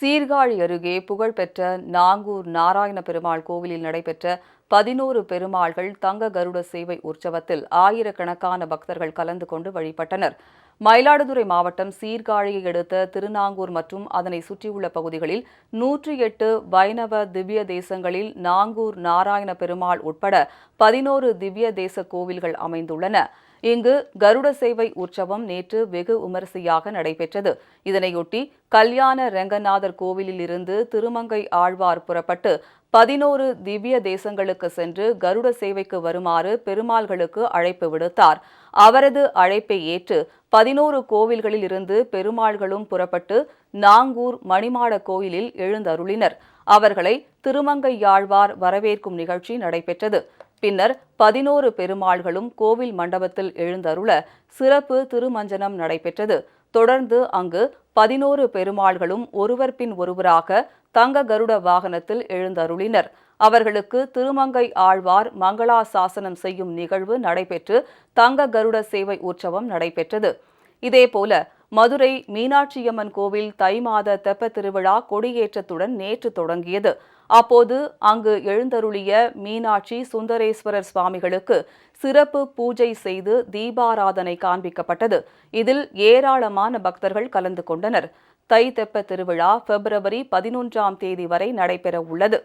சீர்காழி அருகே புகழ்பெற்ற நாங்கூர் நாராயண பெருமாள் கோவிலில் நடைபெற்ற பதினோரு பெருமாள்கள் தங்க கருட சேவை உற்சவத்தில் ஆயிரக்கணக்கான பக்தர்கள் கலந்து கொண்டு வழிபட்டனர். மயிலாடுதுறை மாவட்டம் சீர்காழியை அடுத்த திருநாங்கூர் மற்றும் அதனை சுற்றியுள்ள பகுதிகளில் நூற்றி எட்டு வைணவ திவ்ய தேசங்களில் நாங்கூர் நாராயண பெருமாள் உட்பட பதினோரு திவ்ய தேச கோவில்கள் அமைந்துள்ளன. இங்கு கருட சேவை உற்சவம் நேற்று வெகு விமரிசையாக நடைபெற்றது. இதனையொட்டி கல்யாண ரெங்கநாதர் கோவிலில் இருந்து திருமங்கை ஆழ்வார் புறப்பட்டு பதினோரு திவ்ய தேசங்களுக்கு சென்று கருட சேவைக்கு வருமாறு பெருமாள்களுக்கு அழைப்பு விடுத்தார். அவரது அழைப்பை ஏற்று பதினோரு கோவில்களில் இருந்து பெருமாள்களும் புறப்பட்டு நாங்கூர் மணிமாட கோயிலில் எழுந்தருளினர். அவர்களை திருமங்கையாழ்வார் வரவேற்கும் நிகழ்ச்சி நடைபெற்றது. பின்னர் பதினோரு பெருமாள்களும் கோவில் மண்டபத்தில் எழுந்தருள சிறப்பு திருமஞ்சனம் நடைபெற்றது. தொடர்ந்து அங்கு பதினோரு பெருமாள்களும் ஒருவர் பின் ஒருவராக தங்க கருட வாகனத்தில் எழுந்தருளினர். அவர்களுக்கு திருமங்கை ஆழ்வார் மங்களா சாசனம் செய்யும் நிகழ்வு நடைபெற்று தங்க கருட சேவை உற்சவம் நடைபெற்றது. இதேபோல மதுரை மீனாட்சியம்மன் கோவில் தை மாத தெப்ப திருவிழா கொடியேற்றத்துடன் நேற்று தொடங்கியது. அப்போது அங்கு எழுந்தருளிய மீனாட்சி சுந்தரேஸ்வரர் சுவாமிகளுக்கு சிறப்பு பூஜை செய்து தீபாராதனை காண்பிக்கப்பட்டது. இதில் ஏராளமான பக்தர்கள் கலந்து கொண்டனர். தை தெப்ப திருவிழா பிப்ரவரி பதினொன்றாம் தேதி வரை நடைபெற உள்ளது